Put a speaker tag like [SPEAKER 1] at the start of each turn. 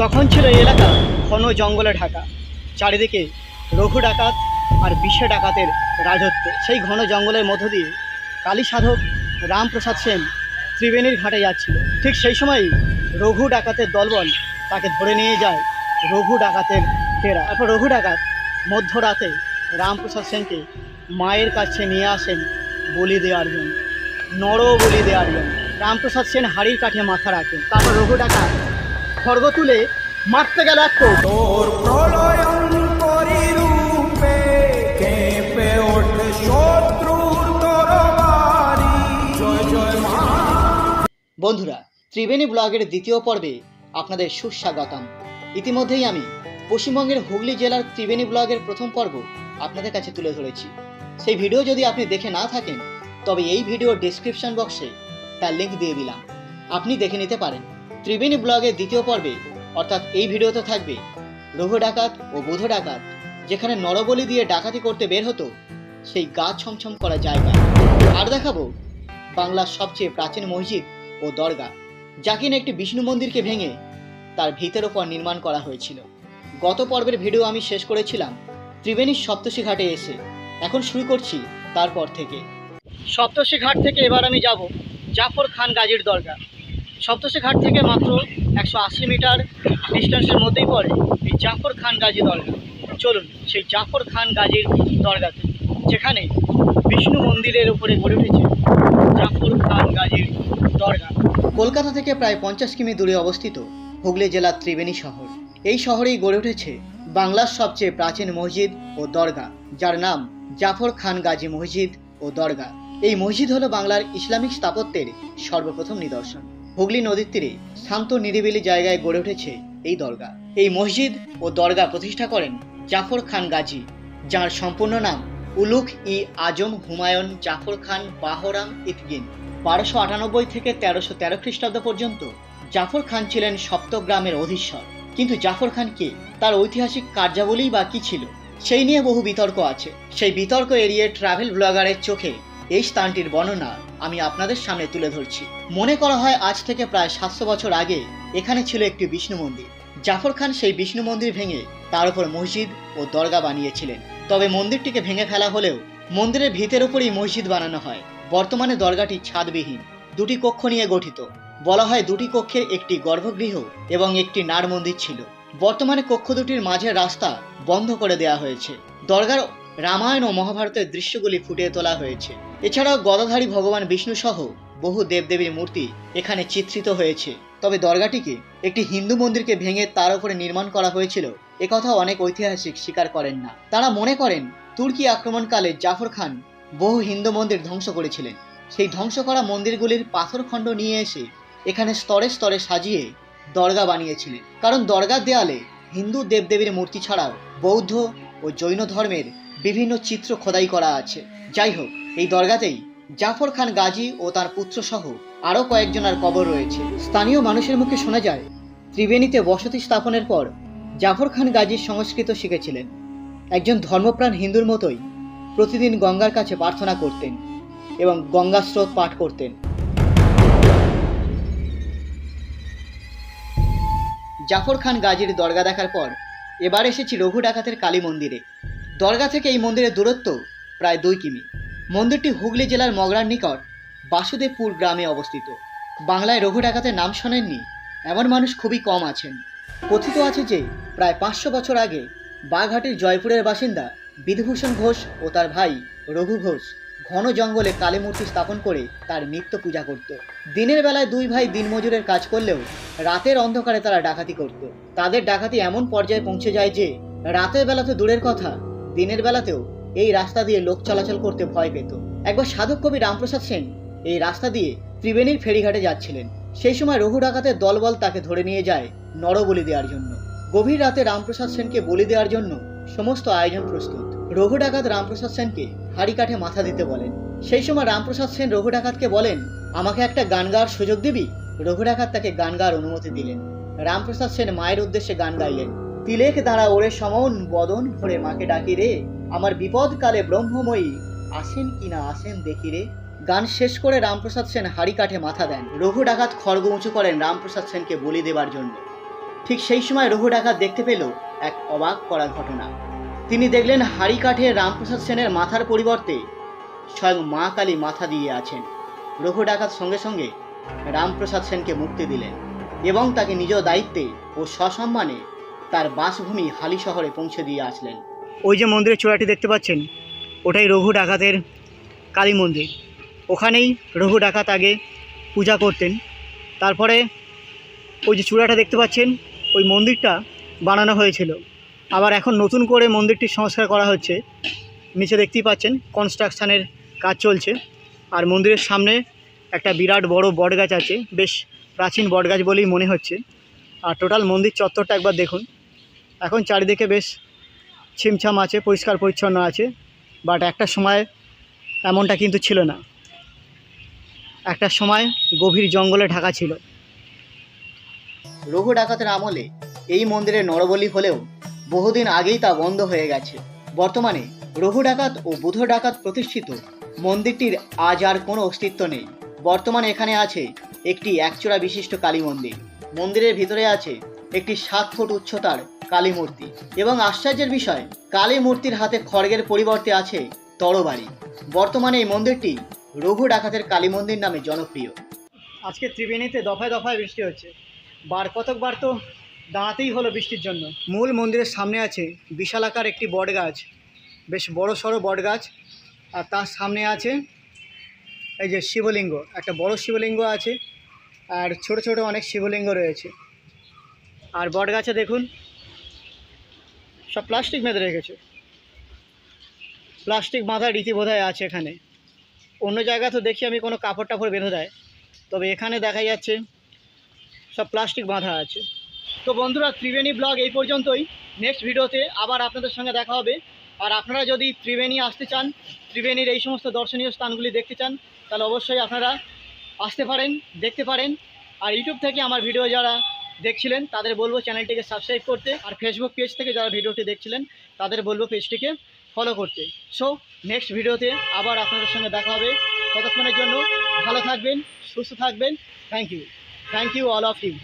[SPEAKER 1] তখন ছিল এই এলাকা ঘন জঙ্গলে ঢাকা। চারিদিকে রঘু ডাকাত আর বিশ্বে ডাকাতের রাজত্ব। সেই ঘন জঙ্গলের মধ্য দিয়ে কালী সাধক রামপ্রসাদ সেন ত্রিবেণীর ঘাটে যাচ্ছিল। ঠিক সেই সময়ই রঘু ডাকাতের দলবল তাকে ধরে নিয়ে যায় রঘু ডাকাতের ফেরা। তারপর রঘু ডাকাত মধ্যরাতে রামপ্রসাদ সেনকে মায়ের কাছে নিয়ে আসেন বলি দেওয়ার জন্য। নর বলি দেওয়ার জন্য। রামপ্রসাদ সেন হাড়ির কাঠে মাথা রাখেন। তারপর রঘু ডাকাত খড়গ তুলে মারতে গেল এক
[SPEAKER 2] তোর প্রলয়ঙ্করী রূপে কেঁপে ওঠে শত্রুর তরবারি। জয় জয় মা।
[SPEAKER 1] বন্ধুরা ত্রিবেণী ব্লগের দ্বিতীয় পর্বে আপনাদের সুস্বাগতম। ইতিমধ্যেই আমি পশ্চিমবঙ্গের হুগলি জেলার ত্রিবেণী ব্লগের প্রথম পর্ব আপনাদের কাছে তুলে ধরেছি। সেই ভিডিও যদি আপনি দেখে না থাকেন তবে এই ভিডিও ডেসক্রিপশন বক্সে তার লিঙ্ক দিয়ে দিলাম। আপনি দেখে নিতে পারেন। ত্রিবেণী ব্লগের দ্বিতীয় পর্বে, অর্থাৎ এই ভিডিওতে থাকবে রঘু ডাকাত ও বুধ ডাকাত, যেখানে নরবলি দিয়ে ডাকাতি করতে বের হতো সেই গা ছমছম করা জায়গা। আর দেখাবো বাংলার সবচেয়ে প্রাচীন মসজিদ ও দরগা, যা কিনা একটি বিষ্ণু মন্দিরকে ভেঙে তার ভিতের ওপর নির্মাণ করা হয়েছিল। গত পর্বের ভিডিও আমি শেষ করেছিলাম, ত্রিবেণীর সপ্তশী ঘাটে এসে। এখন শুরু করছি তারপর থেকে। সপ্তশী ঘাট থেকে এবার আমি যাব জাফর খান গাজীর দরগা। সপ্তশী ঘাট থেকে মাত্র একশো আশি মিটার ডিস্টেন্সের মধ্যেই পড়ে এই জাফর খান গাজী দরগা। চলুন সেই জাফর খান গাজীর দরগাতে, যেখানে বিষ্ণু মন্দিরের উপরে গড়ে উঠেছে জাফর খান গাজীর দরগা। কলকাতা থেকে প্রায় পঞ্চাশ কিমি দূরে অবস্থিত হুগলি জেলার ত্রিবেণী শহর। এই শহরেই গড়ে উঠেছে বাংলার সবচেয়ে প্রাচীন মসজিদ ও দরগা, যার নাম জাফর খান গাজী মসজিদ ও দরগা। এই মসজিদ হলো বাংলার ইসলামিক স্থাপত্যের সর্বপ্রথম নিদর্শন। হুগলি নদীর তীরে শান্ত নিরিবিলি জায়গায় গড়ে উঠেছে এই দরগা। এই মসজিদ ও দরগা প্রতিষ্ঠা করেন জাফর খান গাজী, যার সম্পূর্ণ নাম উলুক ই আজম হুমায়ুন জাফর খান বাহরাম ইতগিন বারোশো আটানব্বই থেকে তেরোশো তেরো খ্রিস্টাব্দ পর্যন্ত জাফর খান ছিলেন সপ্তগ্রামের অধীশ্বর। কিন্তু জাফর খান কে? তার ঐতিহাসিক কার্যাবলী বা কি ছিল? সেই নিয়ে বহু বিতর্ক আছে। সেই বিতর্ক এড়িয়ে ট্রাভেল ব্লগারের চোখে এই স্থানটির বর্ণনা আমি আপনাদের সামনে তুলে ধরছি। মনে করা হয় আজ থেকে প্রায় সাতশো বছর আগে এখানে ছিল একটি বিষ্ণু মন্দির। জাফর খান সেই বিষ্ণু মন্দির ভেঙে তার উপর মসজিদ ও দরগা বানিয়েছিলেন। তবে মন্দিরটিকে ভেঙে ফেলা হলেও মন্দিরের ভিতের উপরই মসজিদ বানানো হয়। বর্তমানে দরগাটি ছাদবিহীন, দুটি কক্ষ নিয়ে গঠিত। বলা হয় দুটি কক্ষের একটি গর্ভগৃহ এবং একটি নার মন্দির ছিল। বর্তমানে কক্ষ দুটির মাঝের রাস্তা বন্ধ করে দেওয়া হয়েছে। দরগার রামায়ণ ও মহাভারতের দৃশ্যগুলি ফুটিয়ে তোলা হয়েছে। এছাড়াও গদাধারী ভগবান বিষ্ণু সহ বহু দেবদেবীর মূর্তি এখানে চিত্রিত হয়েছে। তবে দরগাটিকে একটি হিন্দু মন্দিরকে ভেঙে তার উপরে নির্মাণ করা হয়েছিল একথা অনেক ঐতিহাসিক স্বীকার করেন না। তারা মনে করেন, তুর্কি আক্রমণকালে জাফর খান বহু হিন্দু মন্দির ধ্বংস করেছিলেন। সেই ধ্বংস করা মন্দিরগুলির পাথরখণ্ড নিয়ে এসে এখানে স্তরে স্তরে সাজিয়ে দরগা বানিয়েছিলেন। কারণ দরগার দেয়ালে হিন্দু দেবদেবীর মূর্তি ছাড়াও বৌদ্ধ ও জৈন ধর্মের বিভিন্ন চিত্র খোদাই করা আছে। যাই হোক এই দরগাতেই জাফর খান গাজী ও তার পুত্র সহ আরও কয়েকজনের কবর রয়েছে। স্থানীয় মানুষের মুখে শোনা যায়, ত্রিবেণীতে বসতি স্থাপনের পর জাফর খান গাজীর সংস্কৃত শিখেছিলেন। একজন ধর্মপ্রাণ হিন্দুর মতোই প্রতিদিন গঙ্গার কাছে প্রার্থনা করতেন এবং গঙ্গা স্রোত পাঠ করতেন। জাফর খান গাজীর দরগা দেখার পর এবার এসেছি রঘু ডাকাতের কালী মন্দিরে। দরগা থেকে এই মন্দিরের দূরত্ব প্রায় দুই কিমি। মন্দিরটি হুগলি জেলার মগরার নিকট, বাসুদেবপুর গ্রামে অবস্থিত। বাংলায় রঘু ডাকাতের নাম শোনেননি, এমন মানুষ খুবই কম আছেন। কথিত আছে যে, প্রায় পাঁচশো বছর আগে বাঘাটের জয়পুরের বাসিন্দা বিধুভূষণ ঘোষ ও তার ভাই রঘু ঘোষ ঘন জঙ্গলে কালী মূর্তি স্থাপন করে তার নিত্য পূজা করত। দিনের বেলায় দুই ভাই দিনমজুরের কাজ করলেও রাতের অন্ধকারে তারা ডাকাতি করত। তাদের ডাকাতি এমন পর্যায়ে পৌঁছে যায় যে, রাতের বেলা তো দূরের কথা, দিনের বেলাতেও এই রাস্তা দিয়ে লোক চলাচল করতে ভয় পেত। একবার সাধক কবি রামপ্রসাদ সেন এই রাস্তা দিয়ে ত্রিবেণীর ফেরিঘাটে যাচ্ছিলেন। সেই সময় রঘু ডাকাতের দলবল তাকে ধরে নিয়ে যায় নরবলি দেওয়ার জন্য। গভীর রাতে রামপ্রসাদ সেনকে বলি দেওয়ার জন্য সমস্ত আয়োজন প্রস্তুত। রঘু ডাকাত রামপ্রসাদ সেনকে হাড়ি কাঠে মাথা দিতে বলেন। সেই সময় রামপ্রসাদ সেন রঘু ডাকাতকে বলেন, আমাকে একটা গান গাওয়ার সুযোগ দিবি? রঘু ডাকাত তাকে গান গাওয়ার অনুমতি দিলেন। রামপ্রসাদ সেন মায়ের উদ্দেশ্যে গান গাইলেন, তিলেক দাঁড়া ওরে সমন বদন ভরে মাকে ডাকি রে। আমার বিপদকালে ব্রহ্মময়ী আসেন কিনা আসেন দেখি রে। গান শেষ করে রামপ্রসাদ সেন হাড়ি কাঠে মাথা দেন। রঘু ডাকাত খড়গ উঁচু করেন রামপ্রসাদ সেনকে বলি দেবার জন্য। ঠিক সেই সময় রঘু ডাকাত দেখতে পেল এক অবাক করা ঘটনা। তিনি দেখলেন হাড়ি কাঠে রামপ্রসাদ সেনের মাথার পরিবর্তে স্বয়ং মা কালী মাথা দিয়ে আছেন। রঘু ডাকাত সঙ্গে সঙ্গে রামপ্রসাদ সেনকে মুক্তি দিলেন এবং তাকে নিজ দায়িত্বে ও সসম্মানে তার বাসভূমি হালি শহরে পৌঁছে দিয়ে আসলেন। ওই যে মন্দিরের চূড়াটি দেখতে পাচ্ছেন, ওটাই রঘু ডাকাতের কালী মন্দির। ওখানেই রঘু ডাকাত আগে পূজা করতেন। তারপরে ওই যে চূড়াটা দেখতে পাচ্ছেন, ওই মন্দিরটা বানানো হয়েছিল। আবার এখন নতুন করে মন্দিরটি সংস্কার করা হচ্ছে। নিচে দেখতেই পাচ্ছেন কনস্ট্রাকশানের কাজ চলছে। আর মন্দিরের সামনে একটা বিরাট বড় বটগাছ আছে, বেশ প্রাচীন বটগাছ বলেই মনে হচ্ছে। আর টোটাল মন্দির চত্বরটা একবার দেখুন। এখন চারিদিকে বেশ ছিমছাম আছে, পরিষ্কার পরিচ্ছন্ন আছে বাট একটা সময় এমনটা কিন্তু ছিল না। একটা সময় গভীর জঙ্গলে ঢাকা ছিল। রঘু ডাকাতের আমলে এই মন্দিরে নরবলি হলেও বহুদিন আগেই তা বন্ধ হয়ে গেছে। বর্তমানে রঘু ডাকাত ও বুধ ডাকাত প্রতিষ্ঠিত মন্দিরটির আজ আর কোনো অস্তিত্ব নেই। বর্তমানে এখানে আছে একটি একচূড়া বিশিষ্ট কালী মন্দির। মন্দিরের ভিতরে আছে একটি সাত ফুট উচ্চতার কালী মূর্তি এবং আশ্চর্যের বিষয় কালী মূর্তির হাতে খড়গের পরিবর্তে আছে তরবারি। বর্তমানে এই মন্দিরটি রঘু ডাকাতের কালী মন্দির নামে জনপ্রিয়। আজকে ত্রিবেণীতে দফায় দফায় বৃষ্টি হচ্ছে। বার কতকবার তো দাঁড়াতেই হলো বৃষ্টির জন্য। মূল মন্দিরের সামনে আছে বিশালাকার একটি বট গাছ বেশ বড় সড়ো বট গাছ আর তার সামনে আছে এই যে শিবলিঙ্গ। একটা বড় শিবলিঙ্গ আছে। আর ছোট ছোট অনেক শিবলিঙ্গ রয়েছে। আর বট গাছে দেখুন সব প্লাস্টিক বেঁধে রেখেছে প্লাস্টিক বাঁধার রীতি বোধহয় আছে এখানে। অন্য জায়গা তো দেখি আমি কোনো কাপড় টাপড় বেঁধে দেয়। তবে এখানে দেখা যাচ্ছে সব প্লাস্টিক বাঁধা আছে। তো বন্ধুরা, ত্রিবেণী ব্লগ এই পর্যন্তই। নেক্সট ভিডিওতে আবার আপনাদের সঙ্গে দেখা হবে। আর আপনারা যদি ত্রিবেণী আসতে চান, ত্রিবেণীর এই সমস্ত দর্শনীয় স্থানগুলি দেখতে চান, তাহলে অবশ্যই আপনারা আসতে পারেন, দেখতে পারেন। আর ইউটিউব থেকে আমার ভিডিও যারা দেখছিলেন, তাদের বলব চ্যানেলটিকে সাবস্ক্রাইব করতে আর ফেসবুক পেজ থেকে যারা ভিডিওটি দেখছিলেন, তাদের বলব পেজটিকে ফলো করতে। সো নেক্সট ভিডিওতে আবার আপনাদের সঙ্গে দেখা হবে। ততক্ষণের জন্য ভালো থাকবেন, সুস্থ থাকবেন। Thank you thank you all of you